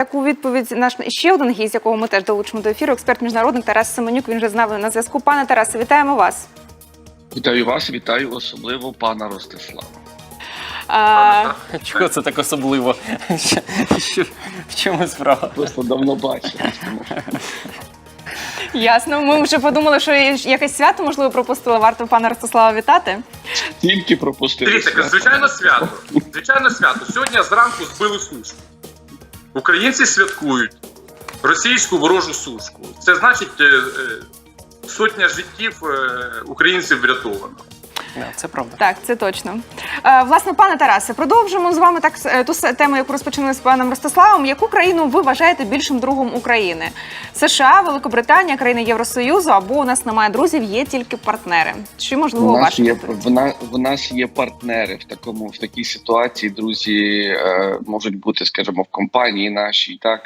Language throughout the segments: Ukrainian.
Таку відповідь наш ще один гість, якого ми теж долучимо до ефіру. Експерт міжнародник Тарас Семенюк. Він вже з нами на зв'язку. Пане Тарасе, вітаємо вас. Вітаю вас, вітаю особливо пана Ростислава. А, Чого це так особливо? В чому справа? Просто давно бачились. Ясно. Ми вже подумали, що якесь свято можливо пропустили. Варто пана Ростислава вітати. Тільки пропустили. Дивіться, звичайно, свято. Звичайно, свято. Сьогодні зранку збили сушку. Українці святкують російську ворожу сушку. Це значить е, е, сотня життів е, українців врятовано. Да, це правда. Так, це точно. Е, власне, пане Тарасе, продовжимо з вами так е, ту с- тему, яку розпочали з паном Ростиславом. Яку країну ви вважаєте більшим другом України? США, Великобританія, країни Євросоюзу або у нас немає друзів, є тільки партнери. Чи можливо В нас, є, відповідь? в, на, в нас є партнери в такому в такій ситуації. Друзі е, можуть бути, скажімо, в компанії нашій, так.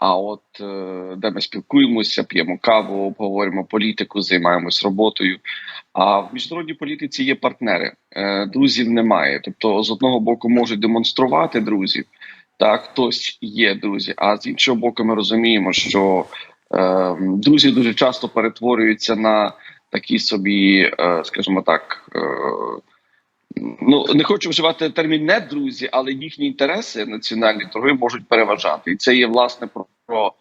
А от е, де ми спілкуємося, п'ємо каву, обговорюємо політику, займаємось роботою. А в міжнародній політиці є партнери. Е, друзів немає. Тобто, з одного боку можуть демонструвати друзів, так хтось є друзі. А з іншого боку, ми розуміємо, що е, друзі дуже часто перетворюються на такі собі, е, скажімо так. Е, Ну не хочу вживати термін не друзі, але їхні інтереси національні торги можуть переважати, і це є власне про,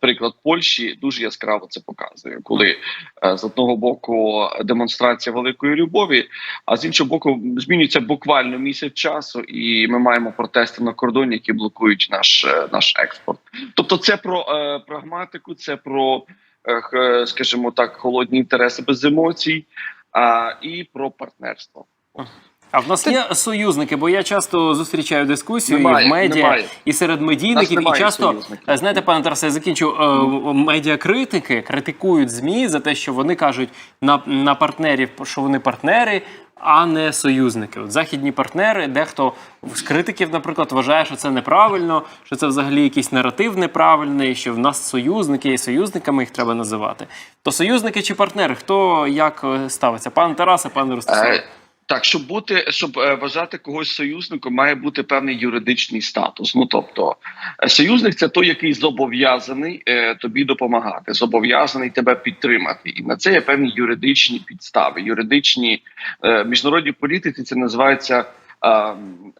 приклад Польщі. Дуже яскраво це показує, коли е, з одного боку демонстрація великої любові, а з іншого боку, змінюється буквально місяць часу, і ми маємо протести на кордоні, які блокують наш е, наш експорт. Тобто, це про е, прагматику, це про, е, скажімо так, холодні інтереси без емоцій, а і про партнерство. А в нас є союзники, бо я часто зустрічаю дискусію і в медіа, немає. і серед Нас медійників, і немає часто союзників. е, знаєте, пане Тарасе, я закінчу е, медіакритики критикують змі за те, що вони кажуть на, на партнерів, що вони партнери. А не союзники. От західні партнери, дехто з критиків, наприклад, вважає, що це неправильно, що це взагалі якийсь наратив неправильний, що в нас союзники і союзниками їх треба називати. То союзники чи партнери? Хто як е, ставиться? Пане Тарасе, пане Ростиславе? Е, Так, щоб бути, щоб е, вважати когось союзником, має бути певний юридичний статус. Ну тобто, е, союзник це той, який зобов'язаний е, тобі допомагати, зобов'язаний тебе підтримати, і на це є певні юридичні підстави. Юридичні в міжнародній політиці це називається.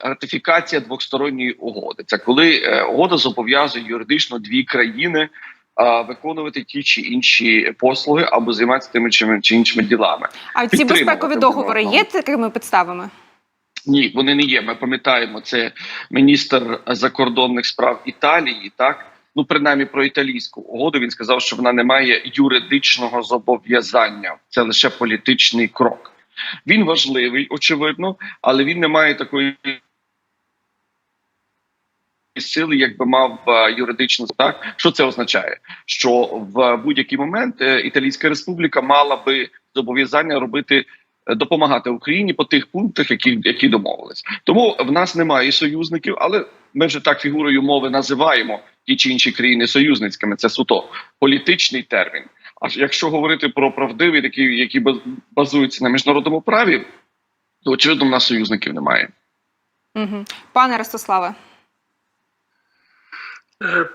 Ратифікація двосторонньої угоди це коли угода зобов'язує юридично дві країни виконувати ті чи інші послуги або займатися тими чи, іншими ділами. А ці безпекові договори є такими підставами? Ні, вони не є. Ми пам'ятаємо, це міністр закордонних справ Італії. Так ну принаймні про італійську угоду. Він сказав, що вона не має юридичного зобов'язання. Це лише політичний крок. Він важливий, очевидно, але він не має такої. Сили, якби мав е, юридично так, що це означає? Що в будь-який момент е, Італійська Республіка мала би зобов'язання робити е, допомагати Україні по тих пунктах, які, які домовились. Тому в нас немає союзників, але ми вже так фігурою мови називаємо ті чи інші країни союзницькими. Це суто політичний термін. А якщо говорити про правдиві, такі, які баз- базуються на міжнародному праві, то очевидно, в нас союзників немає. Угу. Пане Ростиславе.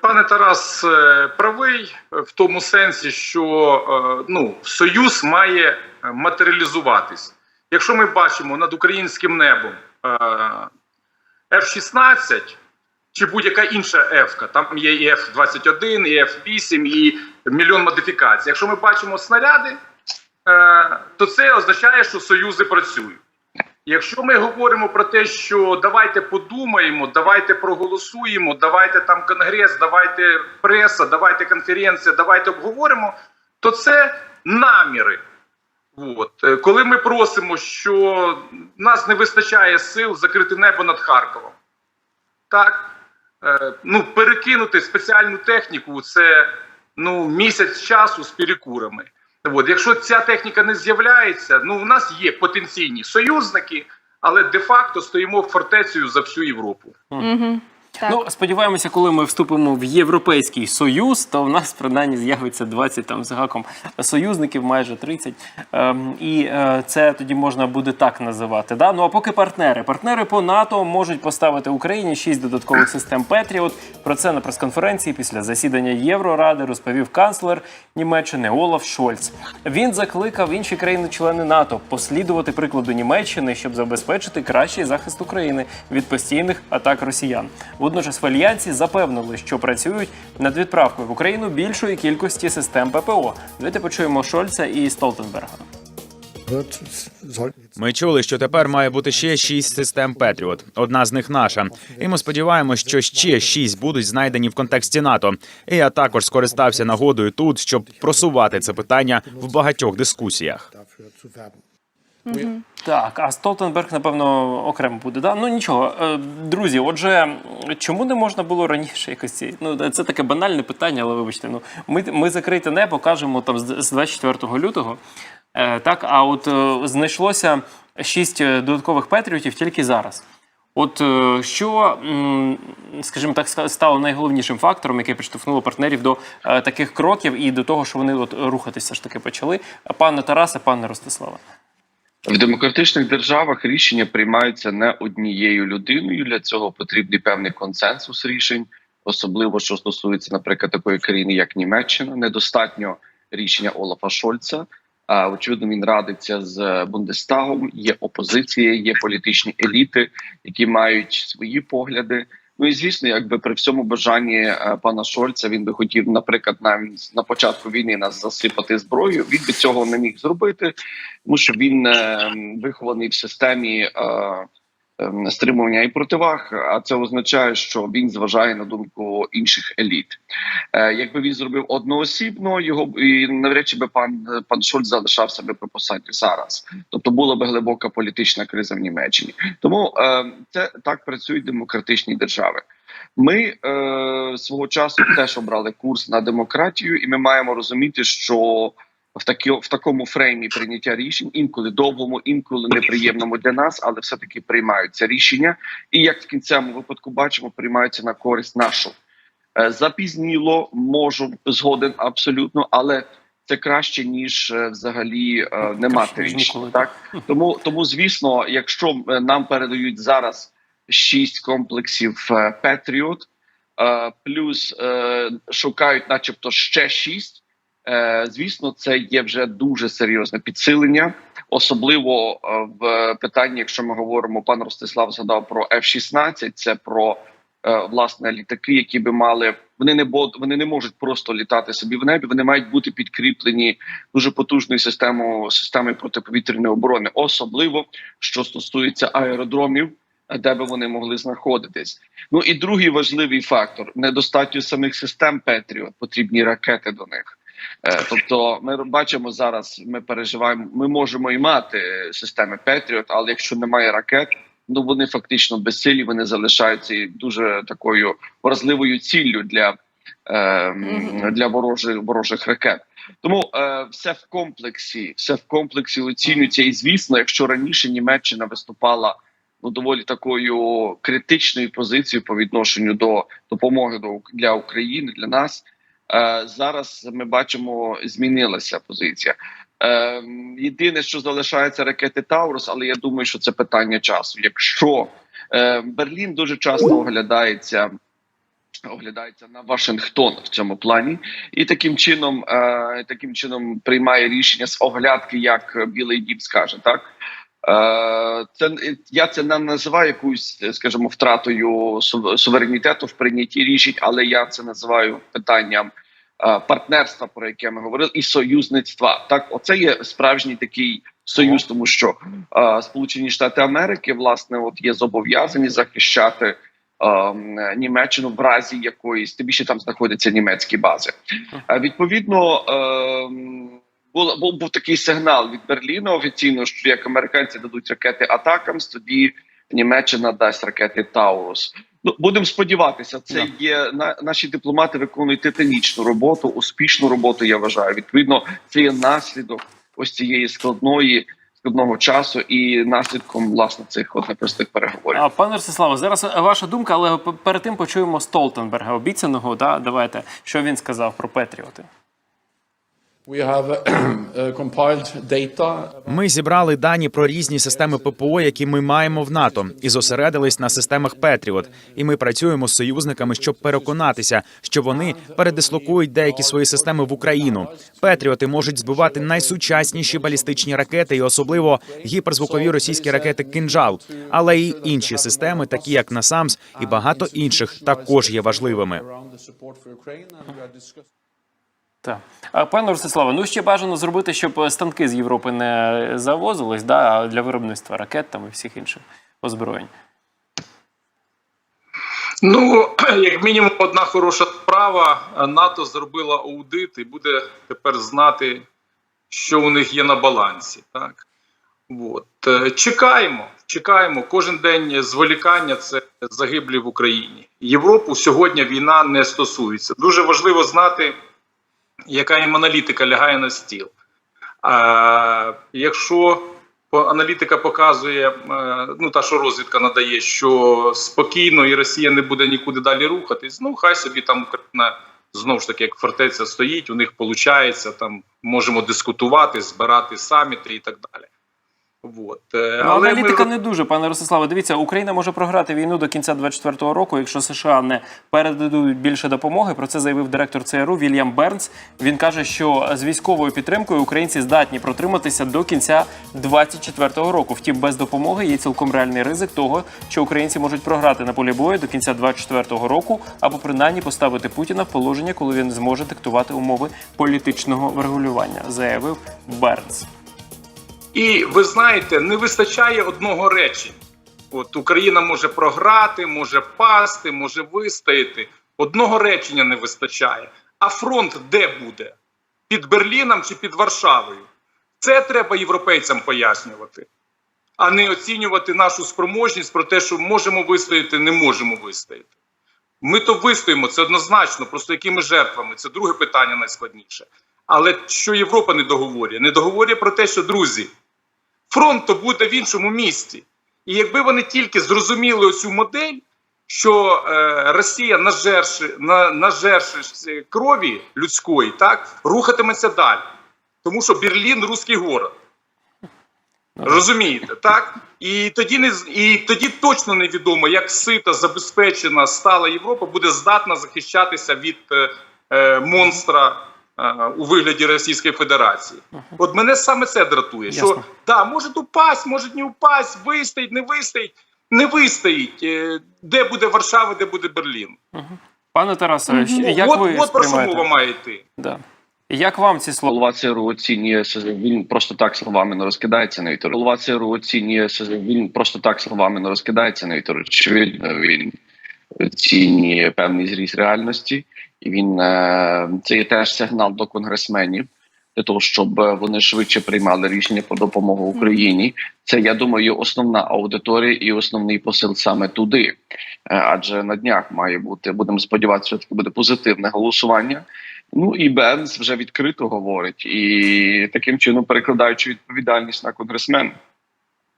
Пане Тарас е, правий в тому сенсі, що е, ну, союз має е, матеріалізуватись. Якщо ми бачимо над українським небом е, F-16 чи будь-яка інша F, там є і F-21, і F-8, і мільйон модифікацій. Якщо ми бачимо снаряди, то це означає, що союзи працюють. Якщо ми говоримо про те, що давайте подумаємо, давайте проголосуємо, давайте там конгрес, давайте преса, давайте конференція, давайте обговоримо, то це наміри. От. Е, Коли ми просимо, що нас не вистачає сил закрити небо над Харковом, так, е, ну, перекинути спеціальну техніку це ну, місяць часу з перекурами. От, якщо ця техніка не з'являється, ну у нас є потенційні союзники, але де-факто стоїмо фортецею за всю Європу. Угу. Так. Ну, сподіваємося, коли ми вступимо в Європейський Союз, то в нас принаймні з'явиться 20 там з гаком союзників, майже 30. Ем, і е, це тоді можна буде так називати. Да? Ну а поки партнери. Партнери по НАТО можуть поставити Україні 6 додаткових систем Петріот. Про це на прес-конференції після засідання Євроради розповів канцлер Німеччини Олаф Шольц. Він закликав інші країни-члени НАТО послідувати прикладу Німеччини, щоб забезпечити кращий захист України від постійних атак росіян. Водночас в альянсі запевнили, що працюють над відправкою в Україну більшої кількості систем ППО. Давайте почуємо Шольца і Столтенберга. Ми чули, що тепер має бути ще шість систем Петріот. Одна з них наша. І ми сподіваємося, що ще шість будуть знайдені в контексті НАТО. І я також скористався нагодою тут, щоб просувати це питання в багатьох дискусіях. Werben. Так, а Столтенберг, напевно, окремо буде. Да? Ну нічого, Е, друзі. Отже, чому не можна було раніше якось ці? Ну це таке банальне питання, але вибачте. Ну ми, ми закрите небо кажемо там з з 24 лютого. Е, так, а от е, знайшлося шість додаткових патріотів тільки зараз. От що, скажімо так, стало найголовнішим фактором, яке підштовхнуло партнерів до таких кроків і до того, що вони от рухатися ж таки почали. Пане Тарасе, пане Ростиславе. В демократичних державах рішення приймаються не однією людиною. Для цього потрібний певний консенсус рішень, особливо що стосується, наприклад, такої країни, як Німеччина. Недостатньо рішення Олафа Шольца. А очевидно, він радиться з Бундестагом. Є опозиція, є політичні еліти, які мають свої погляди. Ну і звісно, якби при всьому бажанні е, пана Шольца він би хотів, наприклад, нам на початку війни нас засипати зброєю. Він би цього не міг зробити, тому що він е, вихований в системі е, стримування і противаг. А це означає, що він зважає на думку інших еліт. Е, якби він зробив одноосібно, його і навряд чи би пан пан Шольц залишався би при посаді зараз. Тобто була би глибока політична криза в Німеччині. Тому е, це так працюють демократичні держави. Ми е, свого часу теж обрали курс на демократію, і ми маємо розуміти, що в такі в такому фреймі прийняття рішень, інколи довгому, інколи неприємному для нас, але все таки приймаються рішення. І як в кінцевому випадку бачимо, приймаються на користь нашу. Е, Запізніло можу згоден абсолютно, але це краще ніж е, взагалі е, не мати ніж рішення. Так тому, тому звісно, якщо нам передають зараз шість комплексів Петріот, плюс шукають, начебто, ще шість. Е, Звісно, це є вже дуже серйозне підсилення, особливо е, в питанні, якщо ми говоримо, пан Ростислав згадав про F-16, це про е, власне літаки, які би мали вони не бо вони не можуть просто літати собі в небі. Вони мають бути підкріплені дуже потужною системою системою протиповітряної оборони, особливо що стосується аеродромів, де би вони могли знаходитись. Ну і другий важливий фактор: недостатньо самих систем Петріот, потрібні ракети до них. Е, Тобто, ми бачимо зараз, ми переживаємо. Ми можемо і мати системи Петріот, але якщо немає ракет, ну вони фактично безсилі, вони залишаються дуже такою вразливою ціллю для, е, для ворожих ворожих ракет. Тому е, все в комплексі, все в комплексі оцінюється. І звісно, якщо раніше Німеччина виступала ну доволі такою критичною позицією по відношенню до допомоги до для України для нас. Е, зараз ми бачимо, змінилася позиція. Е, єдине, що залишається ракети Таурус, але я думаю, що це питання часу. Якщо е, Берлін дуже часто оглядається. Оглядається на Вашингтон в цьому плані, і таким чином, таким чином приймає рішення з оглядки, як Білий Дім скаже, так Це я це не називаю якоюсь, скажімо, втратою су- суверенітету в прийнятті рішень, але я це називаю питанням е, партнерства, про яке ми говорили, і союзництва. Так, оце є справжній такий союз, тому що е, Сполучені Штати Америки власне от є зобов'язані захищати. е, Німеччину в разі якоїсь тим більше там знаходяться німецькі бази. Е, Відповідно, е, був, був, був такий сигнал від Берліна офіційно, що як американці дадуть ракети Атакамс, тоді Німеччина дасть ракети Таурус. Ну будемо сподіватися, це Да. є на наші дипломати виконують титанічну роботу, успішну роботу. Я вважаю. Відповідно, це є наслідок ось цієї складної, складного часу і наслідком власне цих от непростих переговорів. А, пане Ростиславе, зараз ваша думка, але перед тим почуємо Столтенберга, обіцяного. Да? Давайте, що він сказав про Петріоти. Ми зібрали дані про різні системи ППО, які ми маємо в НАТО, і зосередились на системах Петріот. І ми працюємо з союзниками, щоб переконатися, що вони передислокують деякі свої системи в Україну. Петріоти можуть збивати найсучасніші балістичні ракети, і особливо гіперзвукові російські ракети «Кинжал», але й інші системи, такі як Насамс, і багато інших, також є важливими. Так. Пане Ростиславе, ну ще бажано зробити, щоб е, станки з Європи не завозились да, для виробництва ракет там і всіх інших озброєнь. Ну, як мінімум, одна хороша справа. НАТО зробила аудит і буде тепер знати, що у них є на балансі. Так? От. Е, Чекаємо, чекаємо. Кожен день зволікання це загиблі в Україні. Європу сьогодні війна не стосується. Дуже важливо знати, яка їм аналітика лягає на стіл. А, якщо аналітика показує, е, ну та що розвідка надає, що спокійно і Росія не буде нікуди далі рухатись, ну хай собі там Україна знову ж таки, як фортеця стоїть, у них виходить, там можемо дискутувати, збирати саміти і так далі. От. е, Ну, Але аналітика ми... не дуже, пане Ростиславе. Дивіться, Україна може програти війну до кінця 24-го року, якщо США не передадуть більше допомоги. Про це заявив директор ЦРУ Вільям Бернс. Він каже, що з військовою підтримкою українці здатні протриматися до кінця 24-го року. Втім, без допомоги є цілком реальний ризик того, що українці можуть програти на полі бою до кінця 24-го року, або принаймні поставити Путіна в положення, коли він зможе диктувати умови політичного врегулювання, заявив Бернс. І ви знаєте, не вистачає одного речення. От Україна може програти, може пасти, може вистояти. Одного речення не вистачає. А фронт де буде? Під Берліном чи під Варшавою? Це треба європейцям пояснювати, а не оцінювати нашу спроможність про те, що можемо вистояти, не можемо вистояти. Ми то вистоїмо, це однозначно, просто якими жертвами? Це друге питання найскладніше. Але що Європа не договорює? Не договорює про те, що друзі, фронт то буде в іншому місці. І якби вони тільки зрозуміли оцю модель, що е, Росія, нажерши, на, нажерши крові людської, так, рухатиметься далі. Тому що Берлін руський город. Розумієте, так? І тоді не і тоді точно невідомо, як сита, забезпечена стала Європа буде здатна захищатися від е, е, монстра е, у вигляді Російської Федерації. От мене саме це дратує. Що да, може упасть, може не упасть, вистоїть, не вистоїть. Не вистоїть. Е, Де буде Варшава, де буде Берлін? Пане Тарасе, Ну, як от, ви от про що мова має йти. Да. Як вам ці слова? Голова ЦРУ оцінює він просто так словами не розкидається на вітер. Голова ЦРУ оцінює він просто так словами не розкидається на вітер. Очевидно, він оцінює певний зріст реальності, і він е, це є теж сигнал до конгресменів для того, щоб е, вони швидше приймали рішення про допомогу Україні. Це я думаю, основна аудиторія і основний посил саме туди. Е, Адже на днях має бути, будемо сподіватися, що буде позитивне голосування. Ну і Бенс вже відкрито говорить, і таким чином перекладаючи відповідальність на конгресмен,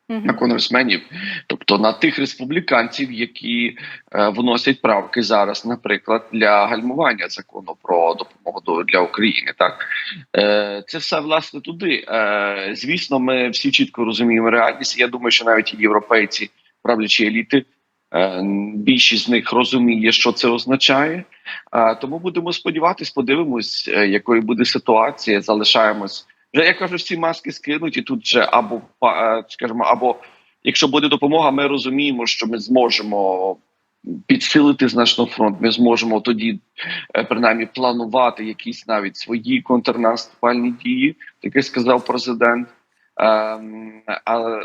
на конгресменів, тобто на тих республіканців, які е, вносять правки зараз, наприклад, для гальмування закону про допомогу до для України. Так е, це все власне туди. Е, звісно, ми всі чітко розуміємо реальність. Я думаю, що навіть і європейці, правлячі еліти. е, Більшість з них розуміє, що це означає. Е, Тому будемо сподіватись, подивимось, е, якою буде ситуація. Залишаємось вже. Я кажу, всі маски скинуть, і тут вже або е, скажімо, або якщо буде допомога, ми розуміємо, що ми зможемо підсилити значно фронт. Ми зможемо тоді е, принаймні планувати якісь навіть свої контрнаступальні дії, таке сказав президент. Ем,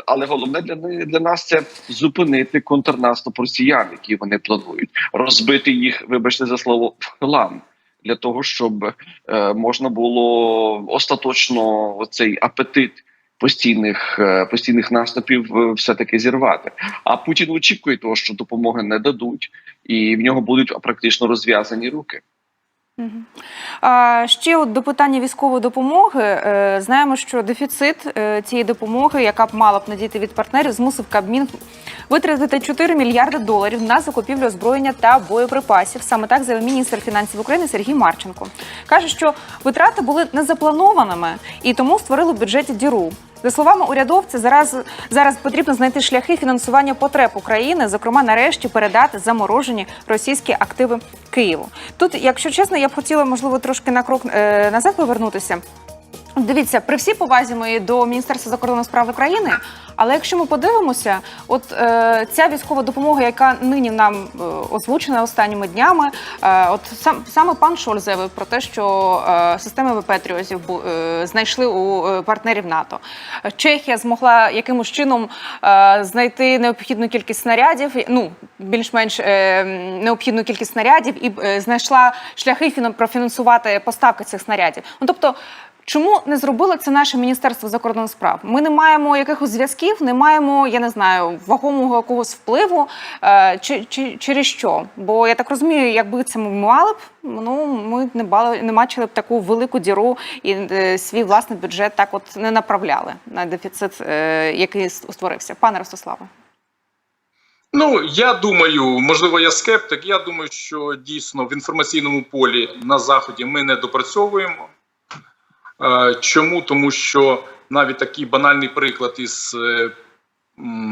але, головне для для нас це зупинити контрнаступ росіян, які вони планують, розбити їх, вибачте за слово, в хлам. Для того щоб е, можна було остаточно цей апетит постійних е, постійних наступів е, все таки зірвати. А Путін очікує того, що допомоги не дадуть, і в нього будуть практично розв'язані руки. Ще от до питання військової допомоги. Е, Знаємо, що дефіцит е, цієї допомоги, яка б мала б надійти від партнерів, змусив Кабмін витратити 4 мільярди доларів на закупівлю озброєння та боєприпасів. Саме так заявив міністр фінансів України Сергій Марченко. Каже, що витрати були незапланованими і тому створили в бюджеті діру. За словами урядовця, зараз зараз потрібно знайти шляхи фінансування потреб України, зокрема, нарешті передати заморожені російські активи Києву. Тут, якщо чесно, я б хотіла можливо трошки на крок е, назад повернутися. Дивіться, при всій повазі моїй до Міністерства закордонних справ України, але якщо ми подивимося, от е, ця військова допомога, яка нині нам е, озвучена останніми днями, е, от сам саме пан Шоль заявив про те, що е, системи Петріозів бу- е, знайшли у е, партнерів НАТО. Чехія змогла якимось чином е, знайти необхідну кількість снарядів, ну більш-менш е, необхідну кількість снарядів, і е, знайшла шляхи фіна- профінансувати поставки цих снарядів. Ну тобто. Чому не зробило це наше міністерство закордонних справ? Ми не маємо якихось зв'язків, не маємо, я не знаю, вагомого якогось впливу. Е, чи, чи через що? Бо я так розумію, якби це ми мали б, ну ми не бали, не бачили б таку велику діру і е, свій власний бюджет так от не направляли на дефіцит, е, який створився. Пане Ростиславе. Ну я думаю, можливо, я скептик. Я думаю, що дійсно в інформаційному полі на заході ми не допрацьовуємо. Е, Чому? Тому що навіть такий банальний приклад із е,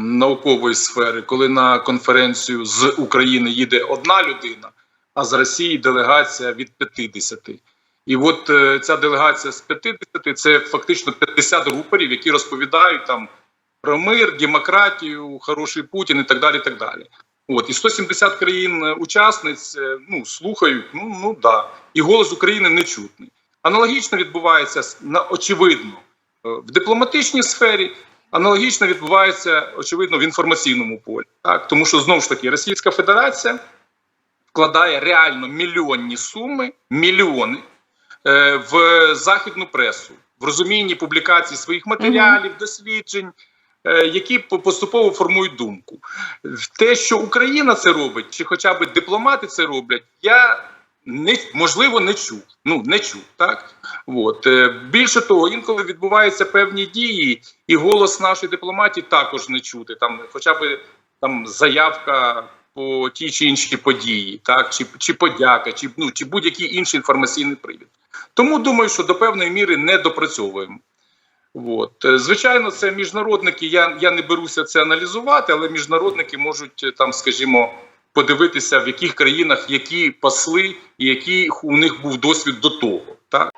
наукової сфери, коли на конференцію з України їде одна людина, а з Росії делегація від 50. І от е, ця делегація з 50 – це фактично 50 рупорів, які розповідають там про мир, демократію, хороший Путін і так далі. і так далі. От і 170 країн-учасниць ну слухають. Ну ну да, і голос України не чутний. Аналогічно відбувається на очевидно е, в дипломатичній сфері. Аналогічно відбувається очевидно в інформаційному полі. Так тому що знову ж таки Російська Федерація вкладає реально мільйонні суми, мільйони е, в західну пресу, в розумінні публікації своїх матеріалів, досліджень, е, які по- поступово формують думку. Те, що Україна це робить, чи хоча б дипломати це роблять, я не можливо не чув. Ну не чув, так от Е, більше того, інколи відбуваються певні дії, і голос нашої дипломатії також не чути. Там, хоча б там заявка по тій чи іншій події, так чи, чи подяка, чи ну чи будь-який інший інформаційний привід. Тому думаю, що до певної міри не допрацьовуємо. От. Е, Звичайно, це міжнародники. Я, я не беруся це аналізувати, але міжнародники можуть е, там, скажімо, подивитися, в яких країнах які пасли і який у них був досвід до того. Так?